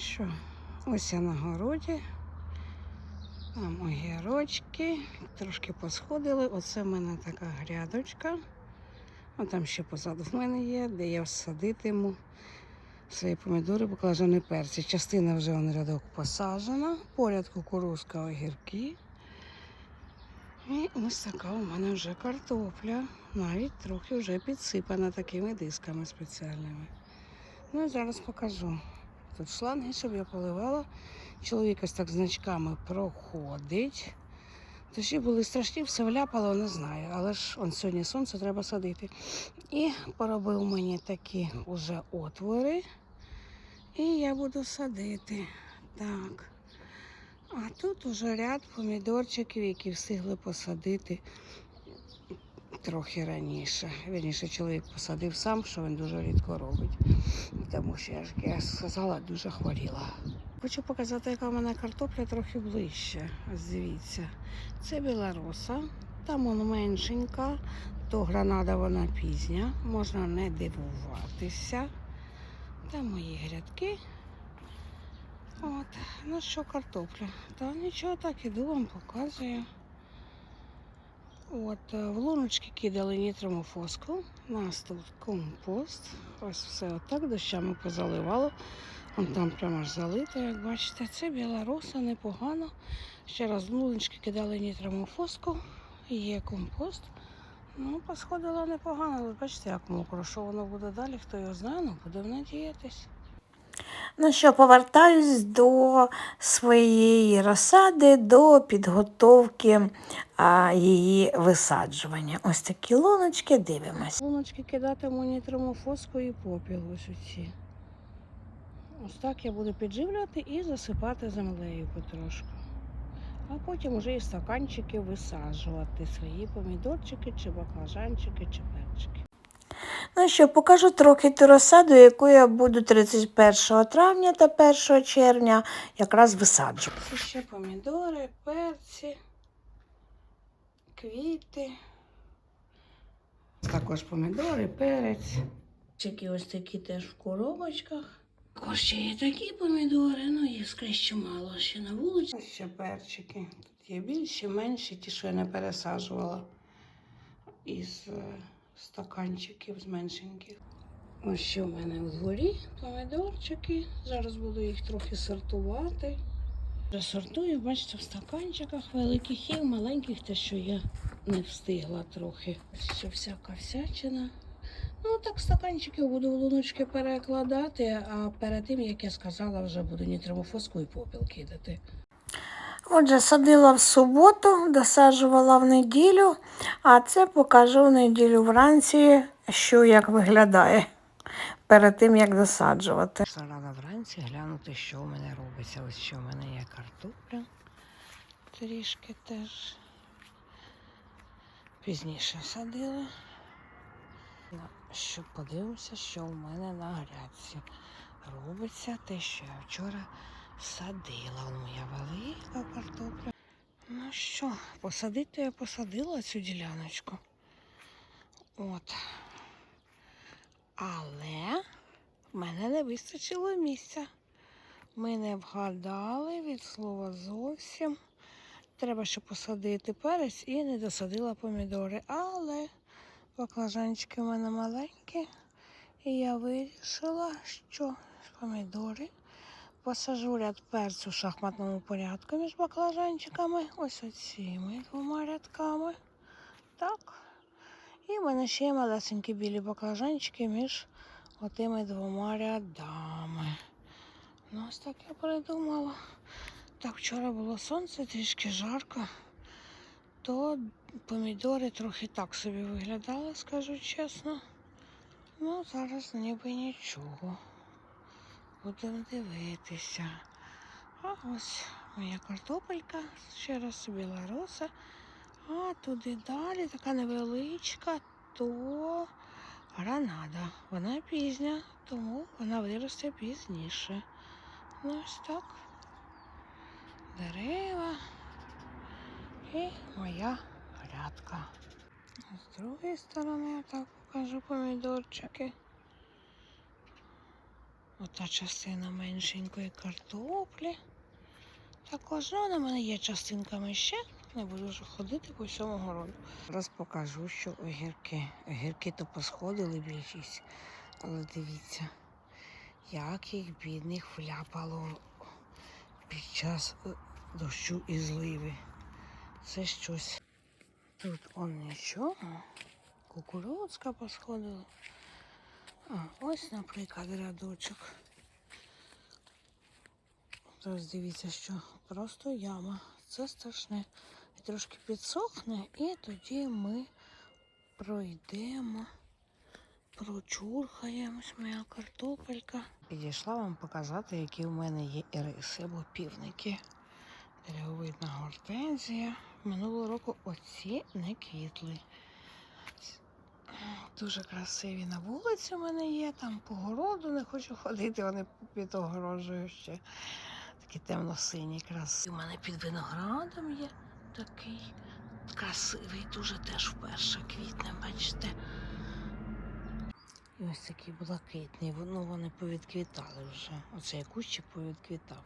Що, ось я на городі. Там огірочки, трошки посходили. Оце в мене така грядочка. А там ще позаду в мене є, де я садитиму свої помідори, баклажани перці. Частина вже на рядок посаджена, поряд кукурузка, огірки. І ось така у мене вже картопля. Навіть трохи вже підсипана такими дисками спеціальними. Ну і зараз покажу. Тут шланги, щоб я поливала. Чоловік ось так значками проходить. Дощі були страшні, все вляпало, не знаю. Але ж он сьогодні сонце треба садити. І поробив мені такі уже отвори. І я буду садити. Так. А тут уже ряд помідорчиків, які встигли посадити трохи раніше. Вірніше, чоловік посадив сам, що він дуже рідко робить. Тому що я ж я сказала, дуже хворіла. Хочу показати, яка в мене картопля трохи ближче. Ось дивіться. Це білороса, там вона меншенька, то гранада вона пізня, можна не дивуватися. Там мої грядки. От, ну що картопля? Та нічого так іду вам показую. От, е, в луночки кидали нітромофоску. У нас тут компост. Ось все отак дощами позаливало. Вон там прямо ж залито, як бачите. Це біла роса, непогано. Ще раз в луночки кидали нітромофоску. Є компост. Ну, посходило непогано. Ви бачите, як мокро. Що воно буде далі, хто його знає, ну будемо надіятись. Ну що, повертаюсь до своєї розсади, до підготовки а, її висаджування. Ось такі луночки, дивимось. Луночки кидатиму нітромофоску і попіл ось оці. Ось так я буду підживлювати і засипати землею потрошку. А потім вже і стаканчики висаджувати свої помідорчики, чи баклажанчики, чи перчики. Ну що, покажу трохи ту розсаду, яку я буду 31 травня та 1 червня якраз висаджувати. Це ще помідори, перці, квіти. Також помідори, перець. Чеки ось такі теж в коробочках. Також ще є такі помідори, ну їх скрізь чимало ще на вулиці. Ось ще перчики. Тут є більші, менші, ті, що я не пересаджувала із е, стаканчиків з меншеньких. Ось що в мене в дворі помідорчики. Зараз буду їх трохи сортувати. Сортую, бачите, в стаканчиках великих і маленьких, те, що я не встигла трохи. Ще всяка всячина. Ну, так стаканчики буду в луночки перекладати, а перед тим, як я сказала, вже буду нітромофоску і попіл кидати. Отже, садила в суботу, досаджувала в неділю, а це покажу в неділю вранці, що як виглядає перед тим, як досаджувати. Пішла рано вранці глянути, що в мене робиться. Ось що в мене є картопля. Трішки теж пізніше садила. Ну, Що подивимося, що в мене на грядці робиться те, що я вчора садила. Моя велика картопля. Ну що, посадити я посадила цю діляночку. От. Але в мене не вистачило місця. Ми не вгадали від слова зовсім. Треба ще посадити перець і не досадила помідори. Але баклажанчики в мене маленькі. І я вирішила, що помідори посажу ряд перцю в шахматному порядку між баклажанчиками. Ось оціми двома рядками. Так. І в мене ще є малесенькі білі баклажанчики між отими двома рядами. Ну, ось так я придумала. Так, вчора було сонце, трішки жарко, то помідори трохи так собі виглядали, скажу чесно. Ну, зараз ніби нічого. Будемо дивитися. А ось моя картопелька, ще раз білороса. А туди далі така невеличка, то гранада. Вона пізня, тому вона виросте пізніше. Ну ось так. Дерева і моя грядка. З другої сторони я так покажу помідорчики. Ота частина меншенької картоплі. Також ну, на мене є частинками ще. Не буду ж ходити по всьому городу. Зараз покажу, що огірки. Огірки то посходили більшість. Але дивіться, як їх бідних вляпало під час е, дощу і зливи. Це щось. Тут он нічого. Кукурудзка посходила. А, ось, наприклад, рядочок. Зараз дивіться, що просто яма. Це страшне. Трошки підсохне, і тоді ми пройдемо, прочурхаємо Ось моя картопелька. Підійшла вам показати, які в мене є іриси або півники. Деревовидна гортензія. Минулого року оці не квітли. Дуже красиві на вулиці в мене є, там по городу не хочу ходити, вони під огорожею ще. Такі темно-сині красиві. У мене під виноградом є такий красивий, дуже теж вперше квітне, бачите. І ось такий блакитний. Ну, вони повідквітали вже. Оцей кущик повідквітав.